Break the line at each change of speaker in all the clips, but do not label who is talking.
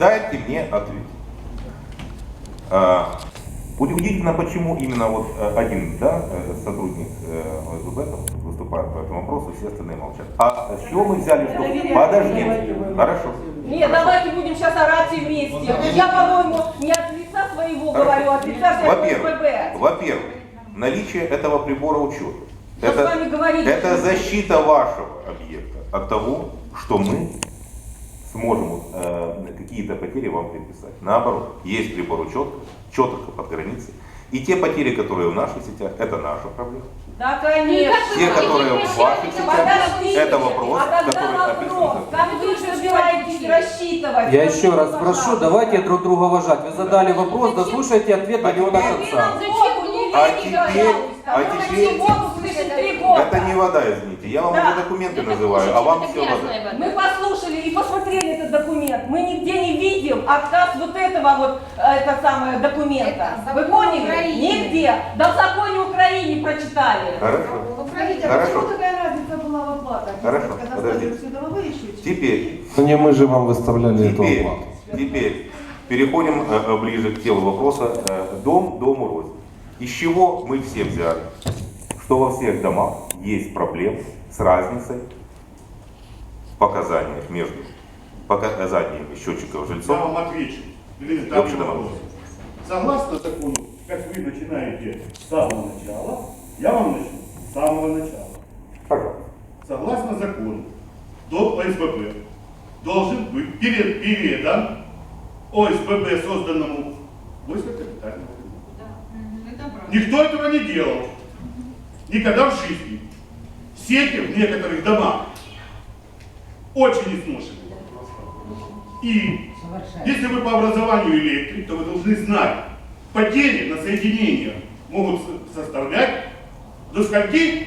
Дайте мне ответить. А, Удивительно, почему именно вот э, один да, э, сотрудник э, там выступает по этому вопросу, все остальные молчат. А с чего мы взяли, что... Подождите, хорошо.
Нет, давайте будем сейчас орать вместе. Я, по-моему, не от лица своего говорю, а от лица своего
Во-первых, наличие этого прибора учета.
Мы с вами говорили,
это
что-
защита вашего объекта от того, что мы сможем э, какие-то потери вам приписать. Наоборот, есть прибор учета, четко под границей. И те потери, которые в наших сетях, это наша проблема.
Да, конечно.
Те, которые в ваших сетях, это вопрос,
а тогда
который
вопрос,
описан.
как вы собираетесь рассчитывать?
Я еще раз прошу, давайте друг друга уважать. Вы задали вопрос, дослушайте ответ на него до конца.
А теперь- а теперь-. Это не вода, извините. Я вам
Да.
уже документы называю, а вам все вода.
Мы послушали и посмотрели документ. Мы нигде не видим отказ вот этого вот, э, это самое, документа.
Это
Вы поняли?
Украины.
Нигде. Да в законе Украины прочитали.
Хорошо.
Смотрите,
Хорошо.
почему такая разница была в оплатах?
Хорошо,
Когда еще
Теперь
Ну не мы же вам выставляли эту
Теперь,
оплату.
теперь переходим э, э, ближе к телу вопроса. Э, Дом, дому рознь. Из чего мы все взяли? Что во всех домах есть проблемы с разницей в показаниях между показаниями счетчиков
Я
жильцов.
вам отвечу.
И
Элементарный
общий
вопрос. Согласно закону, как вы начинаете с самого начала, я вам начну с самого начала.
Пожалуйста.
Согласно закону, до ОСББ должен быть пере- передан ОСББ, созданному высококапитальному ремонту. Никто этого не делал. Никогда в жизни. Сети в некоторых домах очень изношены. И если вы по образованию электрик, то вы должны знать, потери на соединениях могут со- составлять до скольки?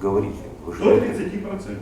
Говорите.
До
что?
30%.